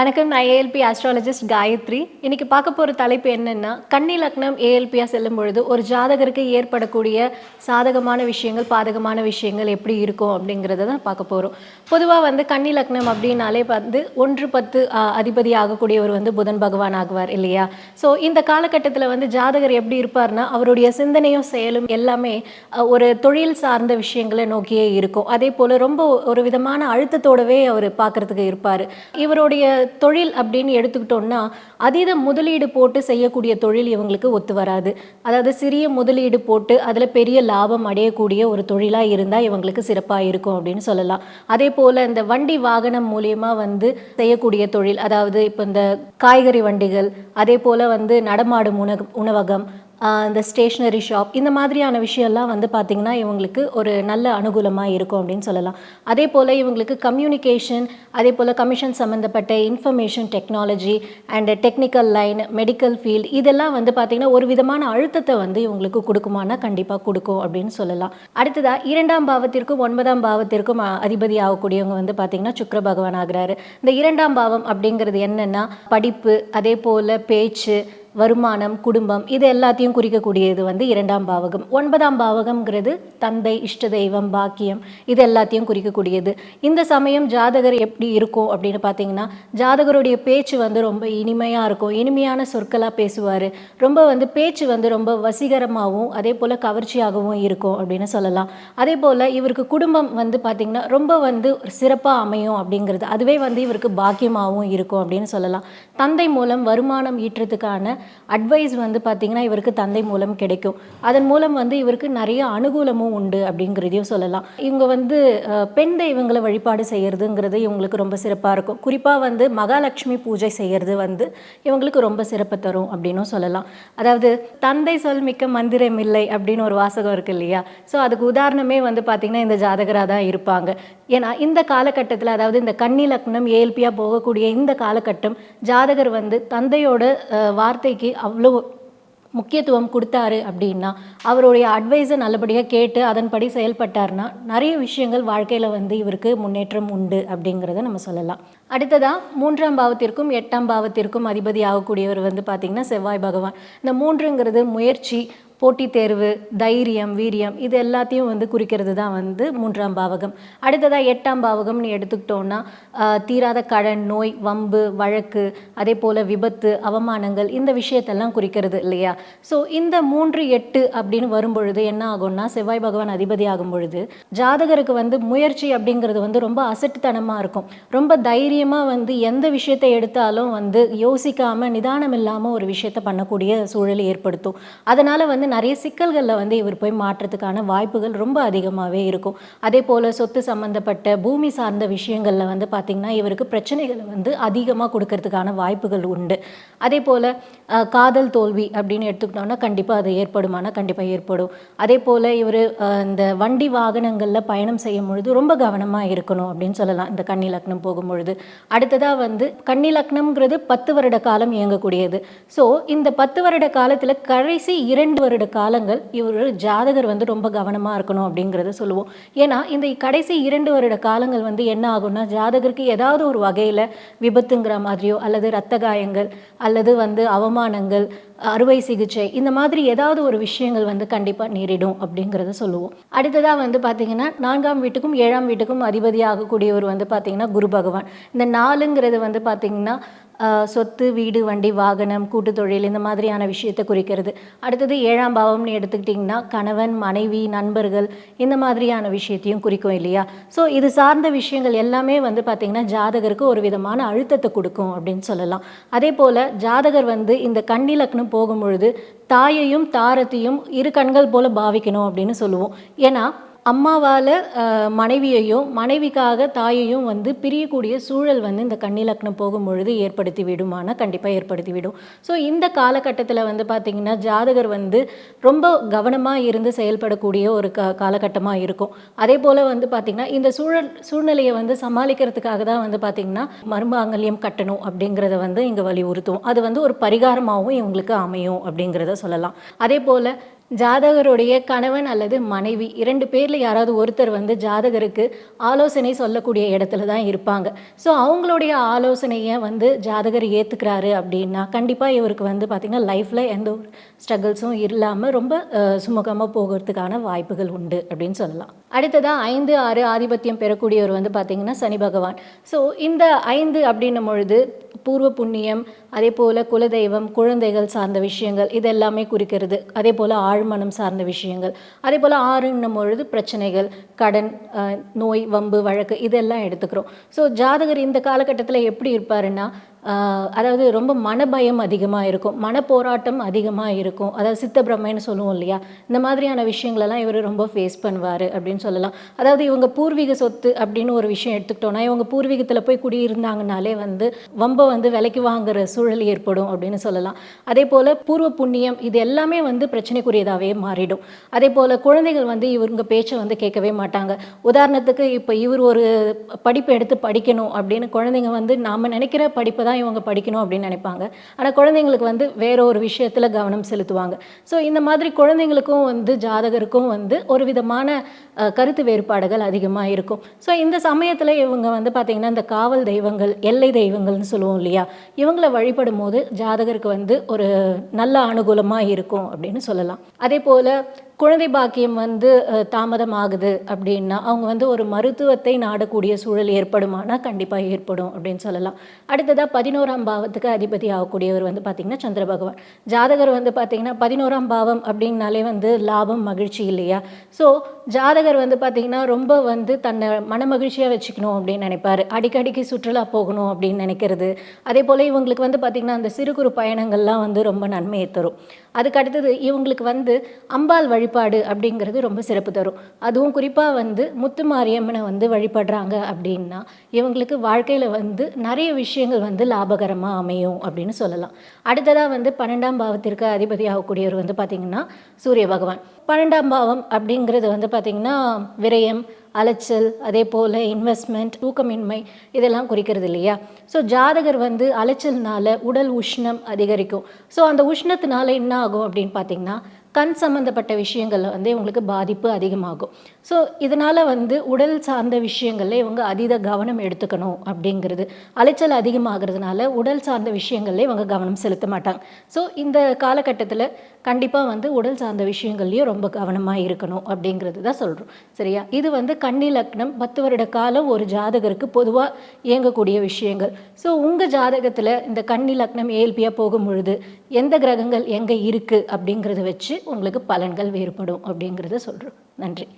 வணக்கம் நான் ALP astrologist Gayatri. இன்னைக்கு பார்க்க போகிற தலைப்பு என்னென்னா கன்னி லக்னம் ஏஎல்பியாக செல்லும் பொழுது ஒரு ஜாதகருக்கு ஏற்படக்கூடிய சாதகமான விஷயங்கள் பாதகமான விஷயங்கள் எப்படி இருக்கும் அப்படிங்கிறத தான் பார்க்க போகிறோம் பொதுவாக வந்து கன்னி லக்னம் அப்படின்னாலே வந்து ஒன்று பத்து அதிபதி ஆகக்கூடியவர் வந்து புதன் பகவான் ஆகுவார் இல்லையா? ஸோ இந்த காலகட்டத்தில் வந்து ஜாதகர் எப்படி இருப்பார்னா அவருடைய சிந்தனையும் செயலும் எல்லாமே ஒரு தொழில் சார்ந்த விஷயங்களை நோக்கியே இருக்கும். அதே போல் ரொம்ப ஒரு விதமான அழுத்தத்தோடவே அவர் பார்க்கறதுக்கு இருப்பார். இவருடைய தொழில் அப்படின்னு எடுத்துக்கிட்டோம்னா அதீத முதலீடு போட்டு செய்யக்கூடிய தொழில் இவங்களுக்கு ஒத்து வராது. அதாவது சிறிய முதலீடு போட்டு அதில் பெரிய லாபம் அடையக்கூடிய ஒரு தொழிலாக இருந்தால் இவங்களுக்கு சிறப்பாக இருக்கும் அப்படின்னு சொல்லலாம். அதே போல் இந்த வண்டி வாகனம் மூலியமாக வந்து செய்யக்கூடிய தொழில் அதாவது இப்போ இந்த காய்கறி வண்டிகள் அதே போல் வந்து நடமாடும் உணவு உணவகம் இந்த ஸ்டேஷ்னரி ஷாப் இந்த மாதிரியான விஷயம்லாம் வந்து பார்த்திங்கன்னா இவங்களுக்கு ஒரு நல்ல அனுகூலமாக இருக்கும் அப்படின்னு சொல்லலாம். அதே போல் இவங்களுக்கு கம்யூனிகேஷன் அதே போல் கமிஷன் சம்மந்தப்பட்ட information technology and technical line medical field இதெல்லாம் வந்து பார்த்திங்கன்னா ஒரு விதமான அழுத்தத்தை வந்து இவங்களுக்கு கொடுக்குமானா கண்டிப்பாக கொடுக்கும் அப்படின்னு சொல்லலாம். அடுத்ததாக இரண்டாம் பாவத்திற்கும் ஒன்பதாம் பாவத்திற்கும் அதிபதி ஆகக்கூடியவங்க வந்து பார்த்திங்கன்னா சுக்கர பகவான் ஆகிறாரு. இந்த இரண்டாம் பாவம் அப்படிங்கிறது என்னென்னா படிப்பு அதே போல் பேச்சு வருமானம் குடும்பம் இது எல்லாத்தையும் குறிக்கக்கூடியது வந்து இரண்டாம் பாவகம். ஒன்பதாம் பாவகம்ங்கிறது தந்தை இஷ்ட தெய்வம் பாக்கியம் இது எல்லாத்தையும் குறிக்கக்கூடியது. இந்த சமயம் ஜாதகர் எப்படி இருக்கும் அப்படின்னு பார்த்தீங்கன்னா ஜாதகருடைய பேச்சு வந்து ரொம்ப இனிமையாக இருக்கும். இனிமையான சொற்களாக பேசுவார். ரொம்ப வந்து பேச்சு வந்து ரொம்ப வசீகரமாகவும் அதே போல் கவர்ச்சியாகவும் இருக்கும் அப்படின்னு சொல்லலாம். அதே போல் இவருக்கு குடும்பம் வந்து பார்த்திங்கன்னா ரொம்ப வந்து சிறப்பாக அமையும் அப்படிங்கிறது. அதுவே வந்து இவருக்கு பாக்கியமாகவும் இருக்கும் அப்படின்னு சொல்லலாம். தந்தை மூலம் வருமானம் ஈட்டுறதுக்கான அட்வைஸ் வந்து பார்த்திங்கன்னா இவருக்கு தந்தை மூலம் கிடைக்கும். அதன் மூலம் வந்து இவருக்கு நிறைய அனுகூலமும் உண்டு அப்படிங்கிறதையும் சொல்லலாம். இவங்க வந்து பெண் தெய்வங்களை வழிபாடு செய்யறதுங்கிறது இவங்களுக்கு ரொம்ப சிறப்பாக இருக்கும். குறிப்பாக வந்து மகாலட்சுமி பூஜை செய்யறது வந்து இவங்களுக்கு ரொம்ப சிறப்பு தரும் அப்படின்னும் சொல்லலாம். அதாவது தந்தை சொல் மிக்க மந்திரம் இல்லை அப்படின்னு ஒரு வாசகம் இருக்கு இல்லையா? ஸோ அதுக்கு உதாரணமே வந்து பார்த்திங்கன்னா இந்த ஜாதகராக தான் இருப்பாங்க. ஏன்னா இந்த காலகட்டத்தில் அதாவது இந்த கன்னி லக்னம் ஏல்பியாக போகக்கூடிய இந்த காலகட்டம் ஜாதகர் வந்து தந்தையோட வார்த்தை வார்த்தைக்கு அவ்வளோ முக்கியத்துவம் கொடுத்தாரு அப்படின்னா அவருடைய அட்வைஸை நல்லபடியாக கேட்டு அதன்படி செயல்பட்டார்னா நிறைய விஷயங்கள் வாழ்க்கையில் வந்து இவருக்கு முன்னேற்றம் உண்டு அப்படிங்கிறத நம்ம சொல்லலாம். அடுத்ததாக மூன்றாம் பாவத்திற்கும் எட்டாம் பாவத்திற்கும் அதிபதி ஆகக்கூடியவர் வந்து பார்த்திங்கன்னா செவ்வாய் பகவான். இந்த மூன்றுங்கிறது முயற்சி போட்டித் தேர்வு தைரியம் வீரியம் இது எல்லாத்தையும் வந்து குறிக்கிறது தான் வந்து மூன்றாம் பாவகம். அடுத்ததாக எட்டாம் பாவகம்னு எடுத்துக்கிட்டோம்னா தீராத கடன் நோய் வம்பு வழக்கு அதே போல் விபத்து அவமானங்கள் இந்த விஷயத்தெல்லாம் குறிக்கிறது இல்லையா? ஸோ இந்த மூன்று எட்டு அப்படின்னு வரும்பொழுது என்ன ஆகும்னா செவ்வாய் பகவான் அதிபதி ஆகும் பொழுது ஜாதகருக்கு வந்து முயற்சி அப்படிங்கிறது வந்து ரொம்ப அசட்டுத்தனமாக இருக்கும். ரொம்ப தைரியமாக வந்து எந்த விஷயத்தை எடுத்தாலும் வந்து யோசிக்காமல் நிதானம் இல்லாமல் ஒரு விஷயத்தை பண்ணக்கூடிய சூழலை ஏற்படுத்தும். அதனால் வந்து நிறைய சிக்கல்களில் வந்து இவர் போய் மாற்றத்துக்கான வாய்ப்புகள் ரொம்ப அதிகமாகவே இருக்கும். அதே போல் சொத்து சம்மந்தப்பட்ட பூமி சார்ந்த விஷயங்களில் வந்து பார்த்திங்கன்னா இவருக்கு பிரச்சனைகளை வந்து அதிகமாக கொடுக்கறதுக்கான வாய்ப்புகள் உண்டு. அதே போல் காதல் தோல்வி அப்படின்னு எடுத்துக்கிட்டோம்னா கண்டிப்பாக அது ஏற்படுமானா கண்டிப்பாக ஏற்படும். அதே போல் இவர் இந்த வண்டி வாகனங்களில் பயணம் செய்யும் பொழுது ரொம்ப கவனமாக இருக்கணும் அப்படின்னு சொல்லலாம். இந்த கன்னி லக்னம் போகும்பொழுது. அடுத்ததாக வந்து கன்னி லக்னம்ங்கிறது பத்து வருட காலம் இயங்கக்கூடியது. ஸோ இந்த பத்து வருட காலத்தில் கடைசி இரண்டு வருட காலங்கள் இவர் ஜாதகர் வந்து ரொம்ப கவனமாக இருக்கணும் அப்படிங்கிறத சொல்லுவோம். ஏன்னா இந்த கடைசி இரண்டு வருட காலங்கள் வந்து என்ன ஆகும்னா ஜாதகருக்கு ஏதாவது ஒரு வகையில் விபத்துங்கிற மாதிரியோ அல்லது இரத்த காயங்கள் அல்லது வந்து அவமானங்கள் அறுவை சிகிச்சை இந்த மாதிரி ஏதாவது ஒரு விஷயங்கள் வந்து கண்டிப்பாக நேரிடும் அப்படிங்கிறத சொல்லுவோம். அடுத்ததாக வந்து பார்த்தீங்கன்னா நான்காம் வீட்டுக்கும் ஏழாம் வீட்டுக்கும் அதிபதியாகக்கூடியவர் வந்து பார்த்தீங்கன்னா குரு பகவான். இந்த நாலுங்கிறது வந்து பார்த்தீங்கன்னா சொத்து வீடு வண்டி வாகனம் கூட்டு தொழில் இந்த மாதிரியான விஷயத்தை குறிக்கிறது. அடுத்தது ஏழாம் பாவம்னு எடுத்துக்கிட்டிங்கன்னா கணவன் மனைவி நண்பர்கள் இந்த மாதிரியான விஷயத்தையும் குறிக்கும் இல்லையா? ஸோ இது சார்ந்த விஷயங்கள் எல்லாமே வந்து பார்த்திங்கன்னா ஜாதகருக்கு ஒரு விதமான அழுத்தத்தை கொடுக்கும் அப்படின்னு சொல்லலாம். அதே போல் ஜாதகர் வந்து இந்த கண்ணிலக்னம் போகும்பொழுது தாயையும் தாரத்தையும் இரு கண்கள் போல பாவிக்கணும் அப்படின்னு சொல்லுவோம். ஏன்னா அம்மாவால் மனைவியையும் மனைவிக்காக தாயையும் வந்து பிரியக்கூடிய சூழல் வந்து இந்த கன்னிலக்னம் போகும் பொழுது ஏற்படுத்தி விடுமானால் கண்டிப்பாக ஏற்படுத்தி விடும். ஸோ இந்த காலகட்டத்தில் வந்து பார்த்திங்கன்னா ஜாதகர் வந்து ரொம்ப கவனமாக இருந்து செயல்படக்கூடிய ஒரு க காலகட்டமாக இருக்கும். அதே போல் வந்து பார்த்திங்கன்னா இந்த சூழல் சூழ்நிலையை வந்து சமாளிக்கிறதுக்காக தான் வந்து பார்த்திங்கன்னா மருமாங்கல்யம் கட்டணும் அப்படிங்கிறத வந்து இங்கே வலியுறுத்தும் அது வந்து ஒரு பரிகாரமாகவும் இவங்களுக்கு அமையும் அப்படிங்கிறத சொல்லலாம். அதே போல் ஜாதகருடைய கணவன் அல்லது மனைவி இரண்டு பேரில் யாராவது ஒருத்தர் வந்து ஜாதகருக்கு ஆலோசனை சொல்லக்கூடிய இடத்துல தான் இருப்பாங்க. ஸோ அவங்களுடைய ஆலோசனையை வந்து ஜாதகர் ஏற்றுக்கிறாரு அப்படின்னா கண்டிப்பாக இவருக்கு வந்து பார்த்திங்கன்னா லைஃப்பில் எந்த ஒரு ஸ்ட்ரகிள்ஸும் இல்லாமல் ரொம்ப சுமூகமாக போகிறதுக்கான வாய்ப்புகள் உண்டு அப்படின்னு சொல்லலாம். அடுத்ததாக ஐந்து ஆறு ஆதிபத்தியம் பெறக்கூடியவர் வந்து பார்த்திங்கன்னா சனி பகவான். ஸோ இந்த ஐந்து அப்படின்னும் பொழுது பூர்வ புண்ணியம் அதே போல் குலதெய்வம் குழந்தைகள் சார்ந்த விஷயங்கள் இது எல்லாமே குறிக்கிறது. அதே போல் ஆழ்மனம் சார்ந்த விஷயங்கள். அதே போல் ஆறுன்னும் பொழுது பிரச்சனைகள் கடன் நோய் வம்பு வழக்கு இதெல்லாம் எடுத்துக்கிறோம். ஸோ ஜாதகர் இந்த காலகட்டத்தில் எப்படி இருப்பாருன்னா அதாவது ரொம்ப மனபயம் அதிகமாக இருக்கும். மனப்போராட்டம் அதிகமாக இருக்கும். அதாவது சித்த பிரம்மைன்னு சொல்லுவோம் இல்லையா? இந்த மாதிரியான விஷயங்களெல்லாம் இவர் ரொம்ப ஃபேஸ் பண்ணுவார் அப்படின்னு சொல்லலாம். அதாவது இவங்க பூர்வீக சொத்து அப்படின்னு ஒரு விஷயம் எடுத்துக்கிட்டோன்னா இவங்க பூர்வீகத்தில் போய் குடியிருந்தாங்கனாலே வந்து வம்ப வந்து விலைக்கு வாங்குற சூழல் ஏற்படும் அப்படின்னு சொல்லலாம். அதே போல் பூர்வ புண்ணியம் இது எல்லாமே வந்து பிரச்சனைக்குரியதாகவே மாறிடும். அதே போல் குழந்தைகள் வந்து இவங்க பேச்சை வந்து கேட்கவே மாட்டாங்க. உதாரணத்துக்கு இப்போ இவர் ஒரு படிப்பு எடுத்து படிக்கணும் அப்படின்னு குழந்தைங்க வந்து நாம் நினைக்கிற படிப்பை தான் இவங்க படிக்கணும் அப்படின்னு நினைப்பாங்க. ஆனால் குழந்தைங்களுக்கு வந்து வேற ஒரு விஷயத்தில் கவனம் செலுத்துவாங்க. ஸோ இந்த மாதிரி குழந்தைங்களுக்கும் வந்து ஜாதகருக்கும் வந்து ஒரு விதமான கருத்து வேறுபாடுகள் அதிகமாக இருக்கும். ஸோ இந்த சமயத்தில் இவங்க வந்து பார்த்திங்கன்னா இந்த காவல் தெய்வங்கள் எல்லை தெய்வங்கள்னு சொல்லுவோம் இல்லையா? இவங்களை வழிபடும் போது ஜாதகருக்கு வந்து ஒரு நல்ல அனுகூலமாக இருக்கும் அப்படின்னு சொல்லலாம். அதே போல் குழந்தை பாக்கியம் வந்து தாமதமாகுது அப்படின்னா அவங்க வந்து ஒரு மருத்துவத்தை நாடக்கூடிய சூழல் ஏற்படுமானா கண்டிப்பாக ஏற்படும் அப்படின்னு சொல்லலாம். அடுத்ததாக பதினோராம் பாவத்துக்கு அதிபதி ஆகக்கூடியவர் வந்து பார்த்திங்கன்னா சந்திர பகவான். ஜாதகர் வந்து பார்த்திங்கன்னா பதினோராம் பாவம் அப்படின்னாலே வந்து லாபம் மகிழ்ச்சி இல்லையா? ஸோ ஜாதகர் வந்து பார்த்திங்கன்னா ரொம்ப வந்து தன்னை மன மகிழ்ச்சியாக வச்சுக்கணும் அப்படின்னு நினைப்பாரு. அடிக்கடிக்கு சுற்றுலா போகணும் அப்படின்னு நினைக்கிறது. அதே போல் இவங்களுக்கு வந்து பார்த்திங்கன்னா அந்த சிறு குறு பயணங்கள்லாம் வந்து ரொம்ப நன்மையை தரும். அதுக்கு அடுத்தது இவங்களுக்கு வந்து அம்பாள் வழி வழிபாடு அப்படிங்கிறது ரொம்ப சிறப்பு தரும். அதுவும் குறிப்பாக வந்து முத்து மாரியம்மனை வந்து வழிபடுறாங்க அப்படின்னா இவங்களுக்கு வாழ்க்கையில் வந்து நிறைய விஷயங்கள் வந்து லாபகரமாக அமையும் அப்படின்னு சொல்லலாம். அடுத்ததாக வந்து பன்னெண்டாம் பாவத்திற்கு அதிபதி ஆகக்கூடியவர் வந்து பார்த்திங்கன்னா சூரிய பகவான். பன்னெண்டாம் பாவம் அப்படிங்கிறது வந்து பார்த்திங்கன்னா விரயம் அலைச்சல் அதே போல் இன்வெஸ்ட்மெண்ட் தூக்கமின்மை இதெல்லாம் குறிக்கிறது இல்லையா? ஸோ ஜாதகர் வந்து அலைச்சல்னால உடல் உஷ்ணம் அதிகரிக்கும். ஸோ அந்த உஷ்ணத்தினால என்ன ஆகும் அப்படின்னு பார்த்தீங்கன்னா கண் சம்மந்தப்பட்ட விஷயங்களில் வந்து இவங்களுக்கு பாதிப்பு அதிகமாகும். ஸோ இதனால் வந்து உடல் சார்ந்த விஷயங்களில் இவங்க அதீத கவனம் எடுத்துக்கணும் அப்படிங்கிறது. அலைச்சல் அதிகமாகிறதுனால உடல் சார்ந்த விஷயங்களில் இவங்க கவனம் செலுத்த மாட்டாங்க. ஸோ இந்த காலகட்டத்தில் கண்டிப்பாக வந்து உடல் சார்ந்த விஷயங்கள்லையும் ரொம்ப கவனமாக இருக்கணும் அப்படிங்கிறது தான் சொல்கிறோம் சரியா? இது வந்து கன்னி லக்னம் பத்து வருட காலம் ஒரு ஜாதகருக்கு பொதுவாக இயங்கக்கூடிய விஷயங்கள். ஸோ உங்கள் ஜாதகத்தில் இந்த கன்னி லக்னம் ஏல்பியாக போகும் பொழுது எந்த கிரகங்கள் எங்கே இருக்குது அப்படிங்கிறத வச்சு உங்களுக்கு பலன்கள் வேறுபடும் அப்படிங்கிறத சொல்கிறோம் நன்றி.